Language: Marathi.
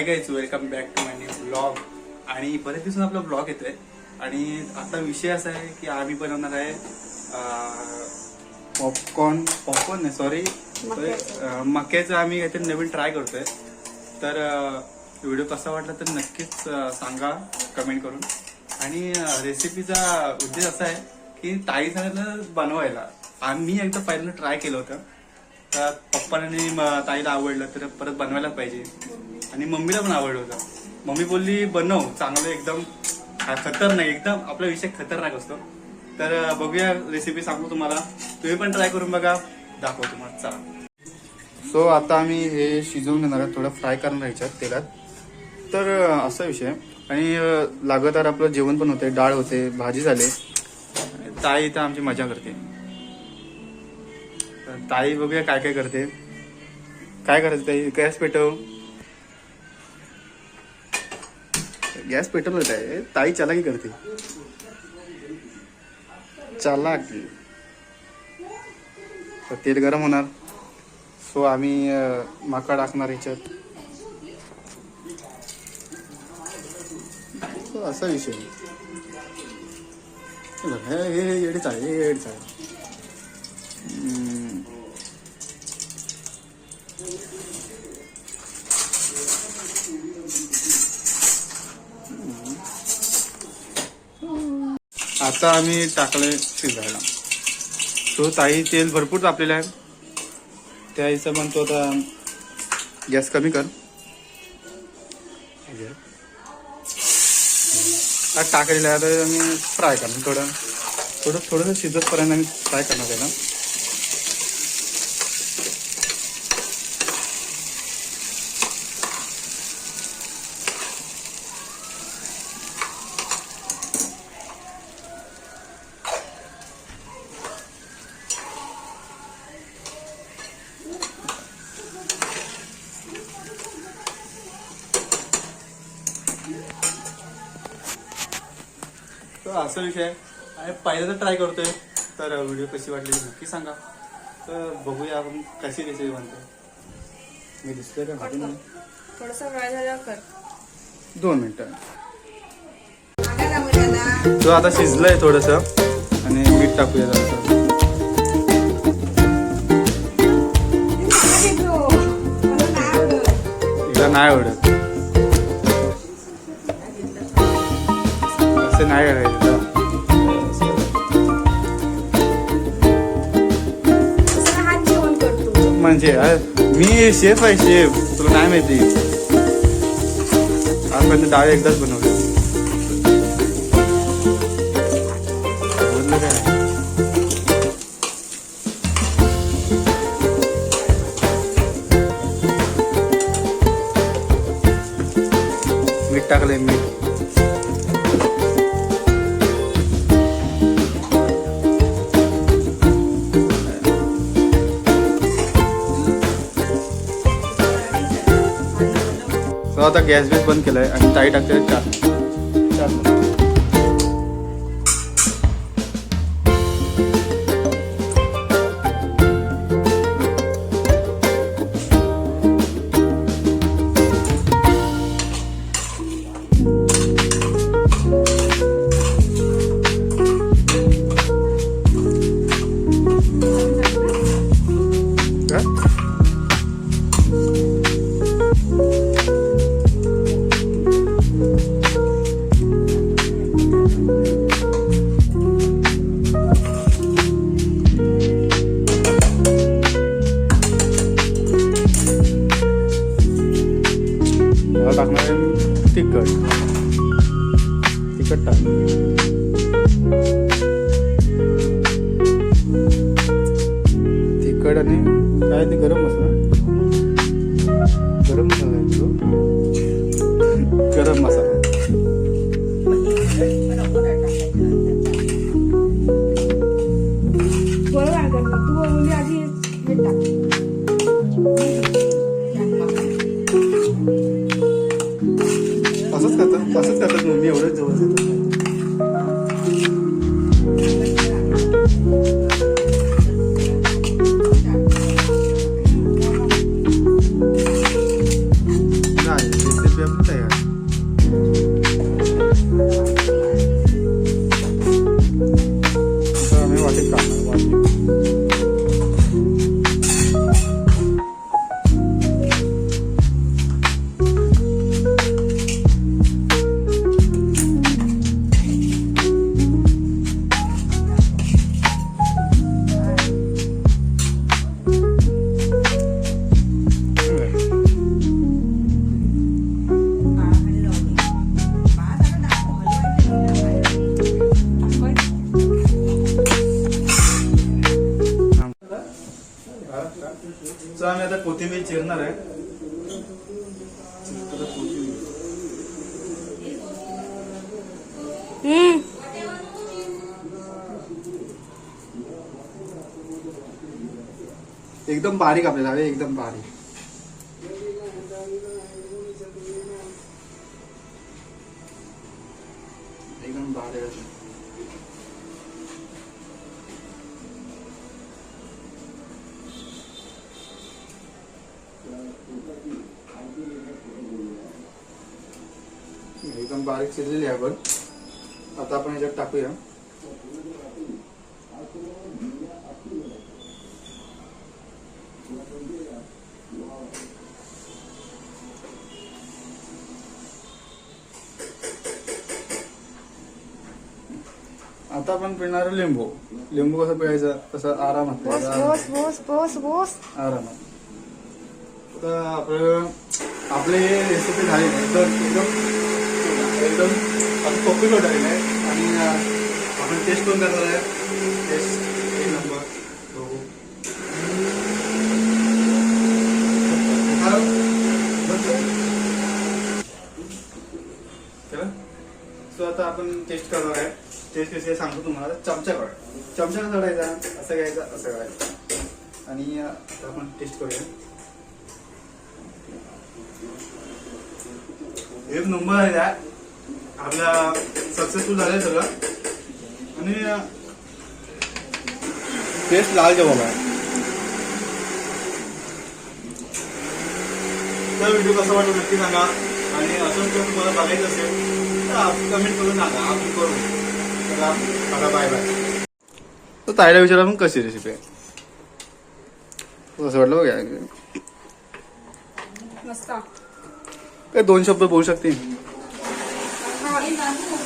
Hi guys welcome back to my new blog आणि बरेच दिवसांनी आपला ब्लॉग येतोय. आणि आता विषय असा आहे की आम्ही बनवणार आहे पॉपकॉर्न पॉपकॉर्न नाही सॉरी मक्याचं. आम्ही काहीतरी नवीन ट्राय करतोय. तर व्हिडिओ कसा वाटला तर नक्कीच सांगा कमेंट करून. आणि रेसिपीचा उद्देश असा आहे की ताई सांगितलं बनवायला. आम्ही एकदा पहिल्यांदा ट्राय केलं होतं. तर पप्पाने ताईला आवडलं तर परत बनवायला पाहिजे. आणि मम्मीला पण आवडलं होतं. मम्मी बोलली बनव चांगलं एकदम खतरनाक एकदम आपला विषय खतरनाक असतो. तर बघूया रेसिपी सांगू तुम्हाला. तुम्ही पण ट्राय करून बघा. दाखव तुम्हाला. चला. सो आता आम्ही हे शिजवून घेणार आहोत. थोडं फ्राय करणार ह्याच्यात तेलात. तर असा विषय आणि लागतार आपलं जेवण पण होते डाळ होते भाजी झाले. ताई इथं आमची मजा करते. तर ताई बघूया काय काय करते. काय करायचं ताई? गॅस पेटव. गॅस पेटवलं आहे. ताई चालाकी करते. चालाकी. तर तेल गरम होणार. सो आम्ही माका टाकणार ह्याच्यात असा विषय. हे हे येडीच आहे हे येडीच आहे. आता आम्ही टाकलंय शिजायला. तो ताई तेल भरपूर तापलेलं आहे. त्या हिशोबाने तो आता गॅस कमी कर. टाकलेलं आहे आता आम्ही फ्राय करणार थोडं. थोडं थोडंसं शिजतपर्यंत आम्ही फ्राय करणार त्याला तर असा विषय आहे. पहिल्यांदा ट्राय करतोय. तर व्हिडिओ कशी वाटली नक्की सांगा. तर बघूया आपण कशी रेसिपी बनते मी दिसतोय का. थोडासा वेळ झाल्यावर कर. दोन मिनिटं. तो आता शिजलंय थोडस. आणि मीठ टाकूया जरासं. नाही आवडत. असं नाही करायचं म्हणजे मी शेफ आहे शेफ तुला नाही माहिती. आजपर्यंत डाळ एकदाच बनवली आता गॅस बेस बंद केलाय आणि ताई टाकते चार चार तिखट आणि काय ते गरम मसाला? गरम मसाला आहे तो. गरम मसाला. असंच करतात असंच करतात मग मी एवढंच जवळ आहे एकदम बारीक आपल्याला हवे एकदम बारीक. एकदम बारीक बारीक चिरलेली आहे आपण. आता आपण याच्यात टाकूया. आता आपण पिळणार लिंबू. लिंबू कसं पिळायचं? तसं आरामात बोस पिळायचं, बोस बोस बोस बोस. आरामात. तर आपलं आपले हे रेसिपी झाली. एकदम एकदम एकदम पॉप्युलर झालेलं आहे. आणि आपण टेस्ट पण करणार आहे. टेस्ट एक नंबर सो आता आपण टेस्ट करणार आहे. टेस्ट कशी सांगतो तुम्हाला. चमचा काढ. चमचा कसा असं घ्यायचा असं काढायचं आणि आपण टेस्ट करूया. एक नंबर आहे त्या. आपला सक्सेसफुल झालंय सगळं. आणि टेस्ट लाल जबाब आहे तर व्हिडिओ कसा वाटतो नक्की सांगा. आणि असंच जर तुम्हाला बघायचं असेल तर कमेंट करून सांगा. आपण करू. चला आता बाय बाय तर ताईला विचारा मग कशी रेसिपी आहे? कसं वाटलं बघा मस्त. काय दोन शब्द बोलू शकते? हा